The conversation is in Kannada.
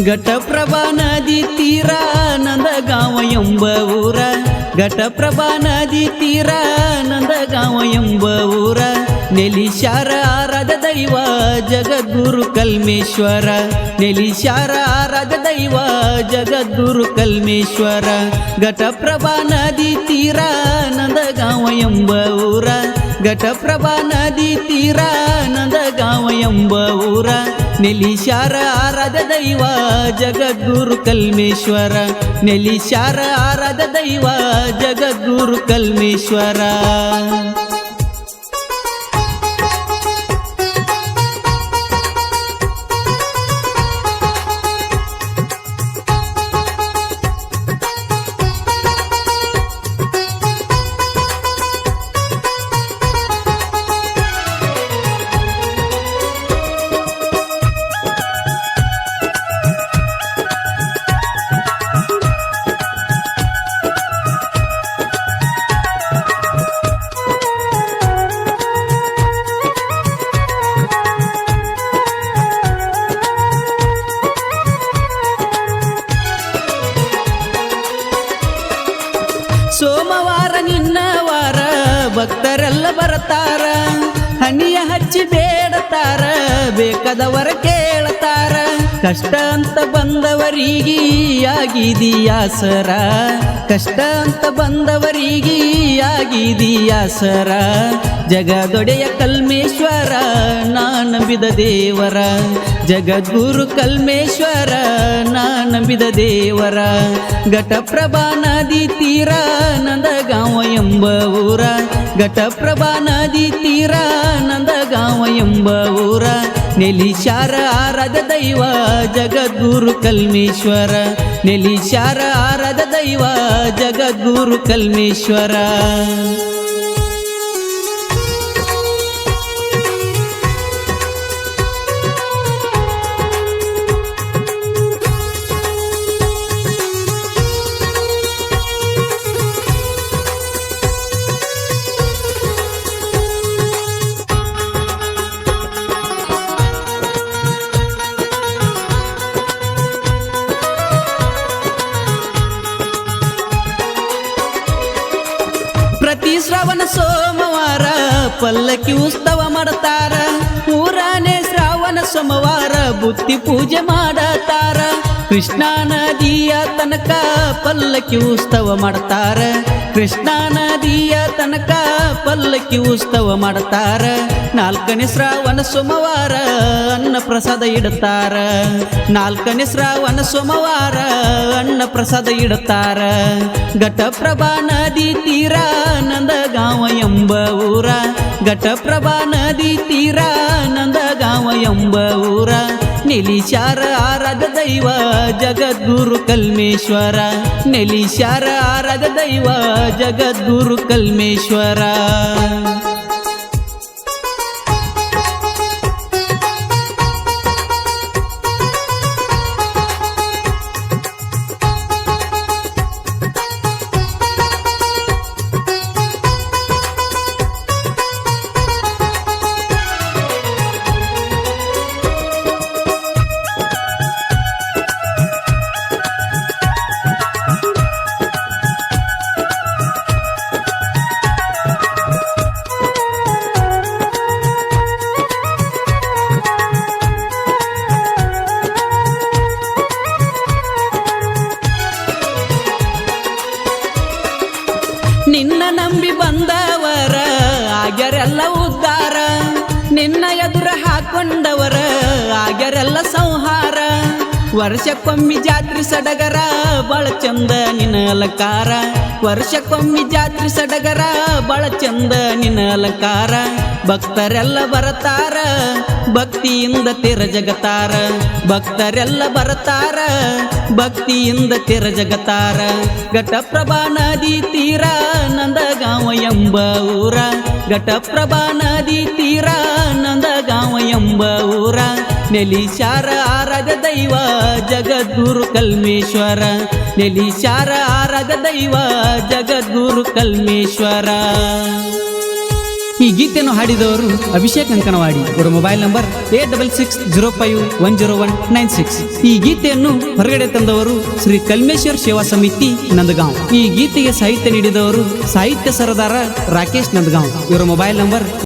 ಘಟಪ್ರಭಾ ನದಿ ತೀರ ನಂದಗಾಂವ ಎಂಬ ಊರ. ಘಟಪ್ರಭಾ ನದಿ ತೀರ ನಂದಗಾಂವ ಎಂಬ ಊರ. ನೆಲಿಶಾರ ಆರಾಧ ದೈವ ಜಗದ್ಗುರು ಕಲ್ಮೇಶ್ವರ. ನೆಲಿಶಾರ ಆರಾಧ ದೈವ ಜಗದ್ಗುರು ಕಲ್ಮೇಶ್ವರ. ಘಟಪ್ರಭಾ ನದಿ ತೀರ ನಂದಗಾಂವ ಎಂಬ ಊರ. ಘಟಪ್ರಭಾ ನದಿ ತೀರ ನಂದಗಾಂವ ಎಂಬ ಊರ. ನೆಲಿಶಾರ ಆರಾಧ ದೈವ ಜಗದ್ಗುರು ಕಲ್ಮೇಶ್ವರ. ನೆಲಿಶಾರ ಆರಾಧ ದೈವ ಜಗದ್ಗುರು ಕಲ್ಮೇಶ್ವರ. ಭಕ್ತರೆಲ್ಲ ಬರತಾರ ಹನಿಯ ಹಚ್ಚಿ ಬೇಡತಾರ, ಬೇಕಾದವರ ಕೇಳತಾರ. ಕಷ್ಟ ಅಂತ ಬಂದವರಿಗೆ ಆಗಿದೀಯಾಸರ ಕಷ್ಟ ಅಂತ ಬಂದವರಿಗೆ ಆಗಿದೀಯಾಸರ ಜಗದೊಡೆಯ ಕಲ್ಮೇಶ್ವರ ನಾನು ಬಿದ ದೇವರ ಜಗದ್ಗುರು ಕಲ್ಮೇಶ್ವರ, ನಾ ನಂಬಿದ ದೇವರ, ಘಟಪ್ರಭಾ ನದಿ ತೀರ, ನಂದಗಾಂವ ಎಂಬ ಊರ, ಘಟಪ್ರಭಾ ನದಿ ತೀರ, ನಂದಗಾಂವ ಎಂಬ ಊರ, ನೆಲಿಶಾರ ಆರಾಧ ದೈವ, ಜಗದ್ಗುರು ಕಲ್ಮೇಶ್ವರ, ನೆಲಿಶಾರ ಆರಾಧ ದೈವ, ಜಗದ್ಗುರು ಕಲ್ಮೇಶ್ವರ. ಪ್ರತಿ ಶ್ರಾವಣ ಸೋಮವಾರ ಪಲ್ಲಕ್ಕಿ ಉತ್ಸವ ಮಾಡುತ್ತಾರ ಮೂರನೇ ಶ್ರಾವಣ ಸೋಮವಾರ ಬುತ್ತಿ ಪೂಜೆ ಮಾಡತಾರ. ಕೃಷ್ಣಾ ನದಿಯ ತನಕ ಪಲ್ಲಕ್ಕಿ ಉತ್ಸವ ಮಾಡ್ತಾರ. ಕೃಷ್ಣಾ ನದಿಯ ತನಕ ಪಲ್ಲಕ್ಕಿ ಉತ್ಸವ ಮಾಡ್ತಾರ. ನಾಲ್ಕನೇ ಶ್ರಾವಣ ಸೋಮವಾರ ಅನ್ನ ಪ್ರಸಾದ ಇಡ್ತಾರ. ನಾಲ್ಕನೇ ಶ್ರಾವಣ ಸೋಮವಾರ ಅನ್ನ ಪ್ರಸಾದ ಇಡ್ತಾರ. ಘಟಪ್ರಭಾ ನದಿ ಘಟಪ್ರಭಾ ನದಿ ತೀರ, ನಂದಗಾಂವ ಎಂಬ ಊರ. ನೆಲಿಶಾರ ಆರಾಧ ದೈವ, ಜಗದ್ಗುರು ಕಲ್ಮೇಶ್ವರ. ನೆಲಿಶಾರ ಆರಾಧ ದೈವ, ಜಗದ್ಗುರು ಕಲ್ಮೇಶ್ವರ. ಆಗ್ಯರೆಲ್ಲ ಉದ್ಧಾರ ನಿನ್ನ ಎದುರ ಹಾಕೊಂಡವರ ಆಗ್ಯರೆಲ್ಲ ಸಂಹಾರ. ವರ್ಷಕ್ಕೊಮ್ಮಿ ಜಾತ್ರೆ ಸಡಗರ ಬಾಳ ಚಂದ ನಿನ ಅಲಂಕಾರ. ವರ್ಷಕ್ಕೊಮ್ಮಿ ಜಾತ್ರೆ ಸಡಗರ ಬಾಳ ಚಂದ ನಿನ ಅಲಂಕಾರ. ಭಕ್ತರೆಲ್ಲ ಬರತಾರ, ಭಕ್ತಿಯಿಂದ ತೆರ ಜಗತಾರ. ಭಕ್ತರೆಲ್ಲ ಬರತಾರ, ಭಕ್ತಿಯಿಂದ ತೆರ ಜಗತಾರ. ಘಟಪ್ರಭಾ ನದಿ ತೀರ, ನಂದಗಾಂವ ಎಂಬ ಊರ. ಘಟಪ್ರಭಾ ನದಿ ತೀರ ನಂದಗಾಂವ ಎಂಬ ಊರ ನೆಲಿಶಾರ ಆರಾಧ ದೈವ ಜಗದ್ಗುರು ಕಲ್ಮೇಶ್ವರ ನೆಲಿಶಾರ ಆರಾಧ ದೈವ ಜಗದ್ಗುರು ಕಲ್ಮೇಶ್ವರ ಈ ಗೀತೆಯನ್ನು ಹಾಡಿದವರು ಅಭಿಷೇಕ್ ಅಂಕನವಾಡಿ ಅವರ mobile number eight double six zero five one zero one nine six ಈ ಗೀತೆಯನ್ನು ಹೊರಗಡೆ ತಂದವರು ಶ್ರೀ ಕಲ್ಮೇಶ್ವರ್ ಸೇವಾ ಸಮಿತಿ ನಂದಗಾಂವ್ ಈ ಗೀತೆಗೆ ಸಾಹಿತ್ಯ ನೀಡಿದವರು ಸಾಹಿತ್ಯ ಸರದಾರ ರಾಕೇಶ್ ನಂದಗಾಂವ್ ಇವರ ಮೊಬೈಲ್ ನಂಬರ್